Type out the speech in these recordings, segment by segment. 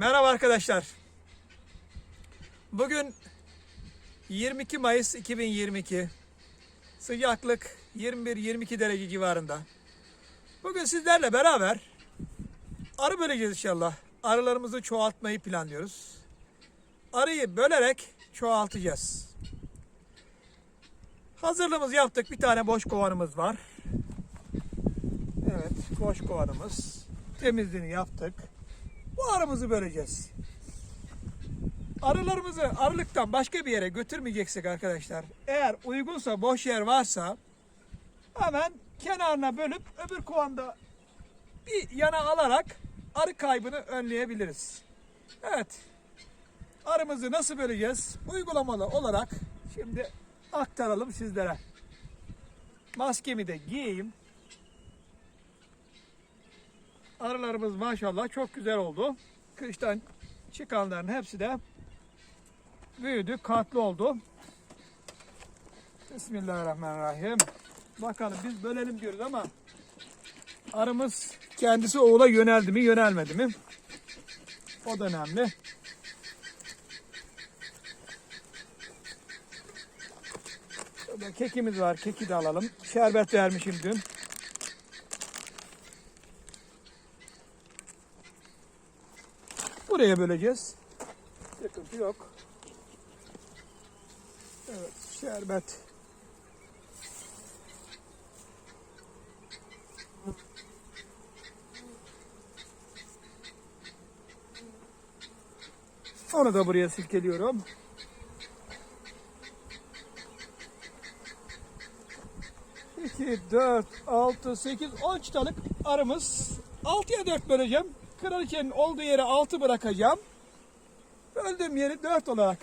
Merhaba arkadaşlar. Bugün 22 Mayıs 2022. Sıcaklık 21-22 derece civarında. Bugün sizlerle beraber arı böleceğiz inşallah. Arılarımızı çoğaltmayı planlıyoruz. Arıyı bölerek çoğaltacağız. Hazırlığımızı yaptık. Bir tane boş kovanımız var. Evet, boş kovanımız. Temizliğini yaptık. Bu arımızı böleceğiz. Arılarımızı arılıktan başka bir yere götürmeyeceksek arkadaşlar. Eğer uygunsa boş yer varsa hemen kenarına bölüp öbür kovanda bir yana alarak arı kaybını önleyebiliriz. Evet. Arımızı nasıl böleceğiz? Uygulamalı olarak şimdi aktaralım sizlere. Maskemi de giyeyim. Arılarımız maşallah çok güzel oldu. Kıştan çıkanların hepsi de büyüdü, katlı oldu. Bismillahirrahmanirrahim. Bakalım biz bölelim diyoruz ama arımız kendisi oğula yöneldi mi, yönelmedi mi? O da önemli. Şurada kekimiz var, keki de alalım. Şerbet vermişim dün. Buraya böleceğiz. Sıkıntı yok. Evet, şerbet. Onu da buraya silkeliyorum. İki, dört, altı, sekiz, on çıtalık arımız. Altıya dört böleceğim. Kraliçenin olduğu yere altı bırakacağım. Böldüğüm yeri dört olarak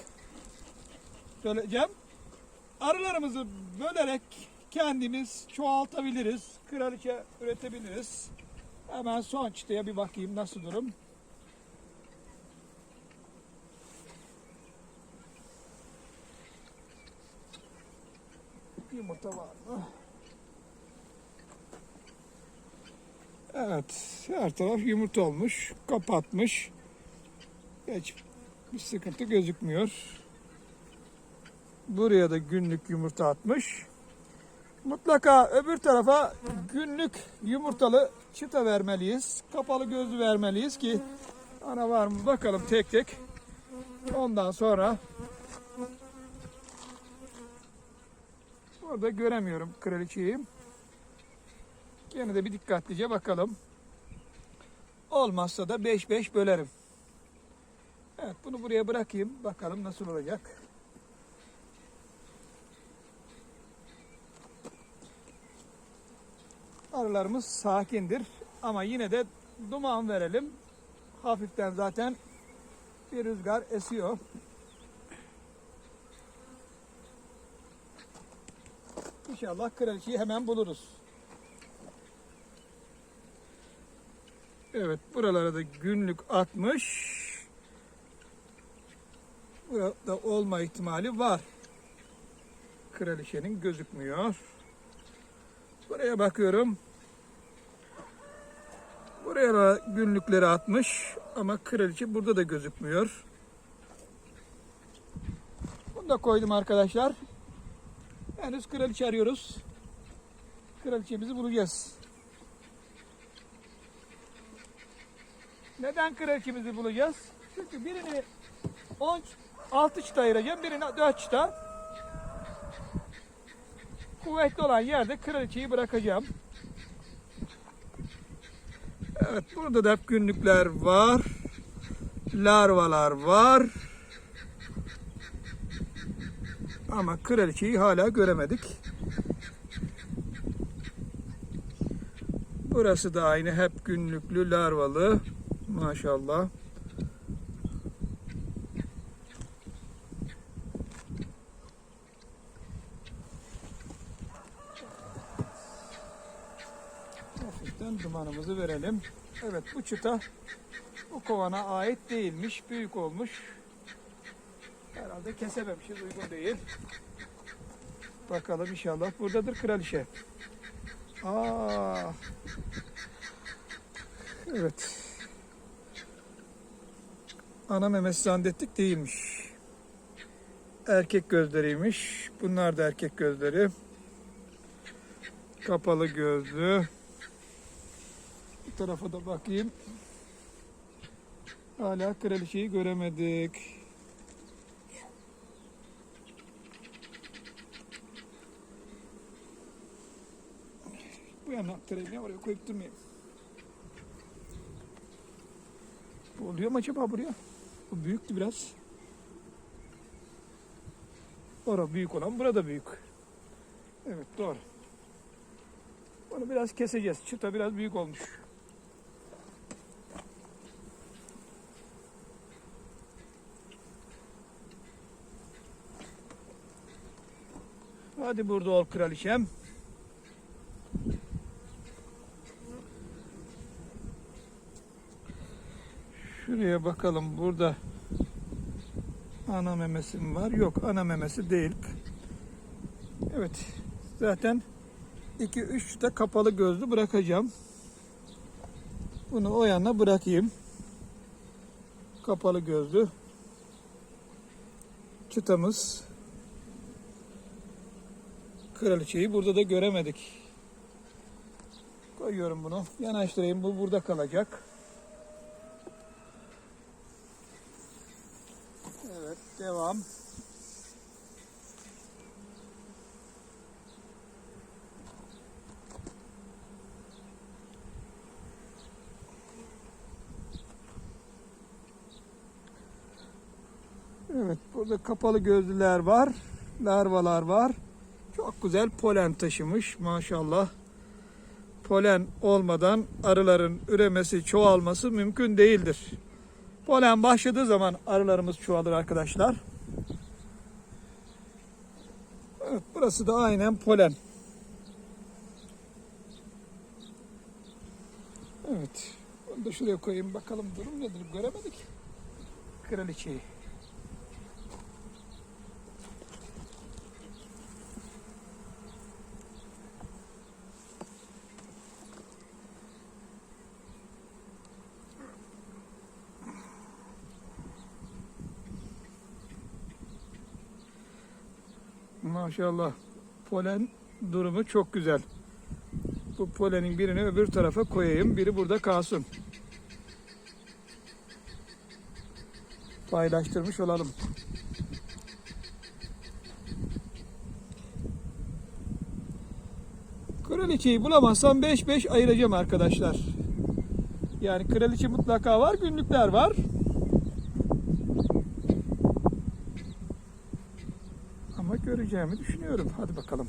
böleceğim. Arılarımızı bölerek kendimiz çoğaltabiliriz. Kraliçe üretebiliriz. Hemen son çıtaya bir bakayım nasıl durum. Yumurta var mı? Evet, her taraf yumurta olmuş, kapatmış. Hiç bir sıkıntı gözükmüyor. Buraya da günlük yumurta atmış. Mutlaka öbür tarafa günlük yumurtalı çıta vermeliyiz. Kapalı gözlü vermeliyiz ki ana var mı bakalım tek tek. Ondan sonra Orada göremiyorum kraliçeyi. Gene de bir dikkatlice bakalım. Olmazsa da 5-5 bölerim. Evet bunu buraya bırakayım. Bakalım nasıl olacak. Arılarımız sakindir. Ama yine de duman verelim. Hafiften zaten bir rüzgar esiyor. İnşallah kraliçeyi hemen buluruz. Evet buralara da günlük atmış. Burada olma ihtimali var. Kraliçenin gözükmüyor. Buraya bakıyorum. Buraya da günlükleri atmış ama kraliçe burada da gözükmüyor. Bunu da koydum arkadaşlar. Henüz kraliçe arıyoruz. Kraliçemizi bulacağız. Neden kraliçemizi bulacağız? Çünkü birini 10 6 çıta ayıracağım, birini 4 çıta. Kuvvetli olan yerde kraliçeyi bırakacağım. Evet, burada da hep günlükler var. Larvalar var. Ama kraliçeyi hala göremedik. Burası da aynı hep günlüklü larvalı. Maşallah. Hafiften dumanımızı verelim. Evet bu çıta bu kovana ait değilmiş. Büyük olmuş. Herhalde kesememişiz. Uygun değil. Bakalım inşallah buradadır kraliçe. Aa. Evet. Ana memesi zannettik değilmiş. Erkek gözleriymiş. Bunlar da erkek gözleri. Kapalı gözlü. Bu tarafa da bakayım. Hala kraliçeyi göremedik. Bu yana aktarayım ya oraya koyup durmayayım. Bu oluyor mu acaba buraya? Bu büyüktü biraz. Orada büyük olan burada büyük. Evet doğru. Bunu biraz keseceğiz. Çıta biraz büyük olmuş. Hadi burada ol kraliçem. Şuraya bakalım burada ana memesi mi var? Yok ana memesi değil. Evet zaten 2-3 de kapalı gözlü bırakacağım. Bunu o yana bırakayım. Kapalı gözlü. Çıtamız. Kraliçeyi burada da göremedik. Koyuyorum bunu. Yanaştırayım. Bu burada kalacak. Evet, devam. Evet, burada kapalı gözlüler var. Larvalar var. Çok güzel polen taşımış maşallah. Polen olmadan arıların üremesi, çoğalması mümkün değildir. Polen başladığı zaman arılarımız çoğalır arkadaşlar. Evet, burası da aynen polen. Evet. Bunu da şuraya koyayım bakalım durum nedir göremedik. Kraliçeyi. Maşallah. Polen durumu çok güzel. Bu polenin birini öbür tarafa koyayım. Biri burada kalsın. Paylaştırmış olalım. Kraliçeyi bulamazsam 5-5 ayıracağım arkadaşlar. Yani kraliçe mutlaka var, günlükler var. Ama göreceğimi düşünüyorum. Hadi bakalım.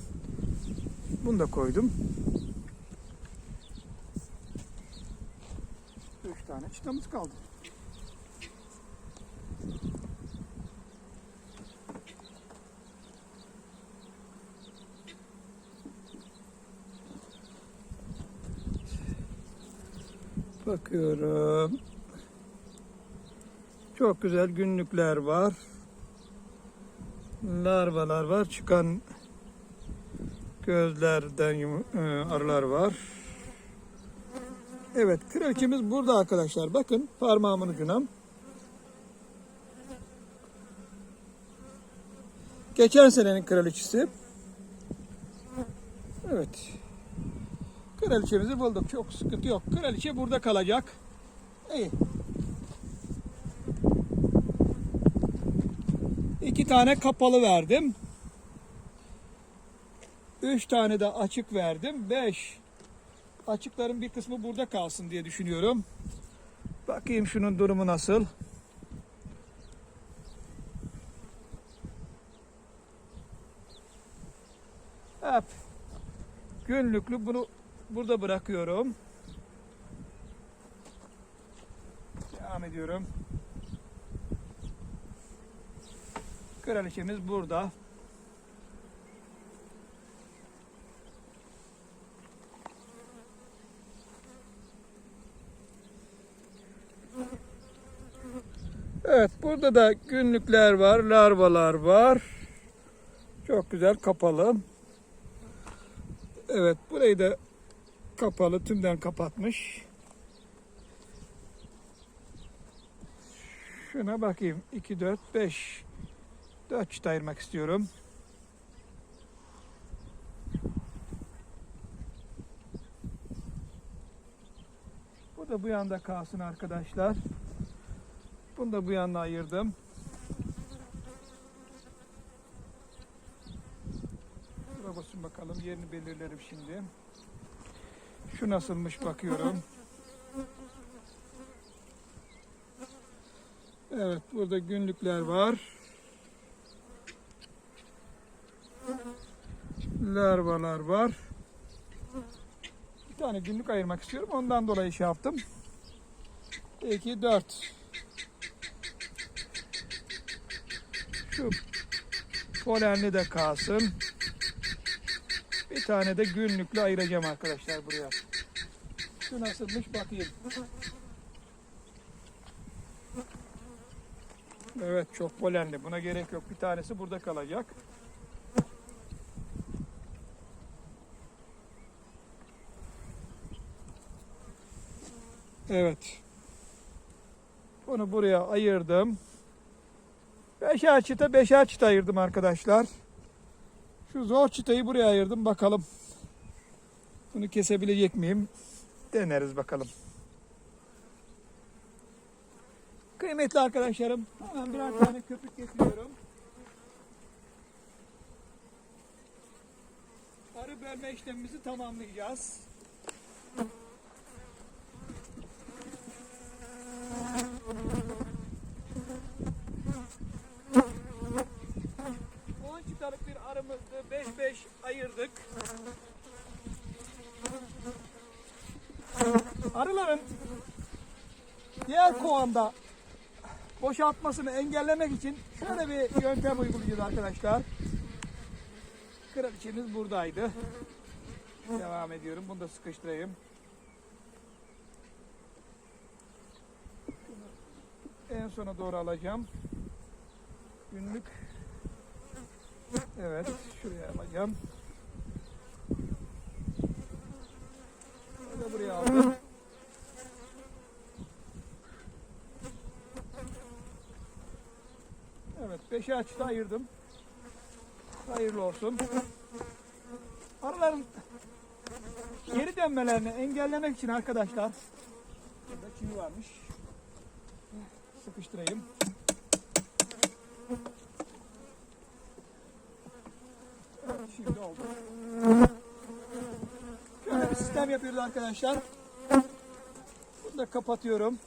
Bunu da koydum. Üç tane çıtamız kaldı. Bakıyorum. Çok güzel günlükler var larvalar var. Çıkan gözlerden e, arılar var. Evet, kraliçemiz burada arkadaşlar. Bakın parmağımın ucuna. Geçen senenin kraliçesi. Evet. Kraliçemizi bulduk. Çok sıkıntı yok. Kraliçe burada kalacak. İyi. İki tane kapalı verdim. Üç tane de açık verdim. Beş. Açıkların bir kısmı burada kalsın diye düşünüyorum. Bakayım şunun durumu nasıl. Hep günlüklü bunu burada bırakıyorum. Devam ediyorum. Kraliçemiz burada. Evet burada da günlükler var, larvalar var. Çok güzel kapalı. Evet burayı da kapalı, tümden kapatmış. Şuna bakayım. 2, 4, 5. 4 çıta ayırmak istiyorum. Bu da bu yanda kalsın arkadaşlar. Bunu da bu yana ayırdım. Şuraya basın bakalım. Yerini belirlerim şimdi. Şu nasılmış bakıyorum. Evet burada günlükler var. Larvalar var. Bir tane günlük ayırmak istiyorum. Ondan dolayı şey yaptım. 2, 4. Şu polenli de kalsın. Bir tane de günlükle ayıracağım arkadaşlar buraya. Şu nasılmış bakayım. Evet çok polenli. Buna gerek yok. Bir tanesi burada kalacak. Evet. Bunu buraya ayırdım. Beşer çıta beşer çıta ayırdım arkadaşlar. Şu zor çıtayı buraya ayırdım. Bakalım. Bunu kesebilecek miyim? Deneriz bakalım. Kıymetli arkadaşlarım, hemen birer tane köpük getiriyorum. Arı bölme işlemimizi tamamlayacağız. On çıtalık bir arımızdı. 5-5 ayırdık. Arıların diğer kovanda boşaltmasını engellemek için şöyle bir yöntem uygulayacağız arkadaşlar. Kraliçemiz buradaydı. Devam ediyorum. Bunu da sıkıştırayım. En sona doğru alacağım. Günlük. Evet. Şuraya alacağım. Bunu da buraya aldım. Beşi açıda ayırdım. Hayırlı olsun. Arıların geri dönmelerini engellemek için arkadaşlar burada çivi varmış. Sıkıştırayım. Şimdi oldu. Şöyle bir sistem yapıyoruz arkadaşlar. Bunu da kapatıyorum.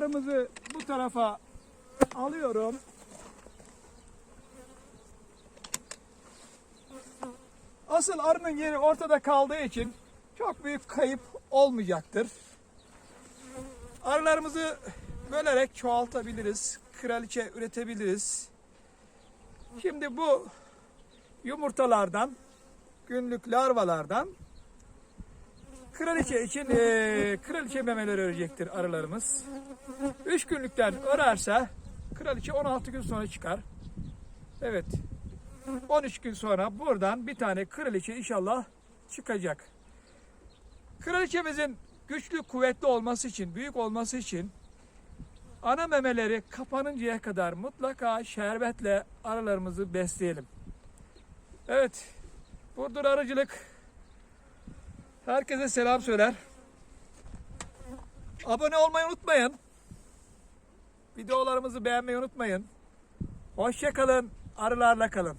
Bu arımızı bu tarafa alıyorum. Asıl arının yeri ortada kaldığı için çok büyük kayıp olmayacaktır. Arılarımızı bölerek çoğaltabiliriz. Kraliçe üretebiliriz. Şimdi bu yumurtalardan, günlük larvalardan kraliçe için eee, kraliçe memeleri örecektir arılarımız. 3 günlükten örerse kraliçe 16 gün sonra çıkar. Evet. 13 gün sonra buradan bir tane kraliçe inşallah çıkacak. Kraliçemizin güçlü kuvvetli olması için, büyük olması için ana memeleri kapanıncaya kadar mutlaka şerbetle arılarımızı besleyelim. Evet. Burdur Arıcılık herkese selam söyler. Abone olmayı unutmayın. Videolarımızı beğenmeyi unutmayın. Hoşçakalın. Arılarla kalın.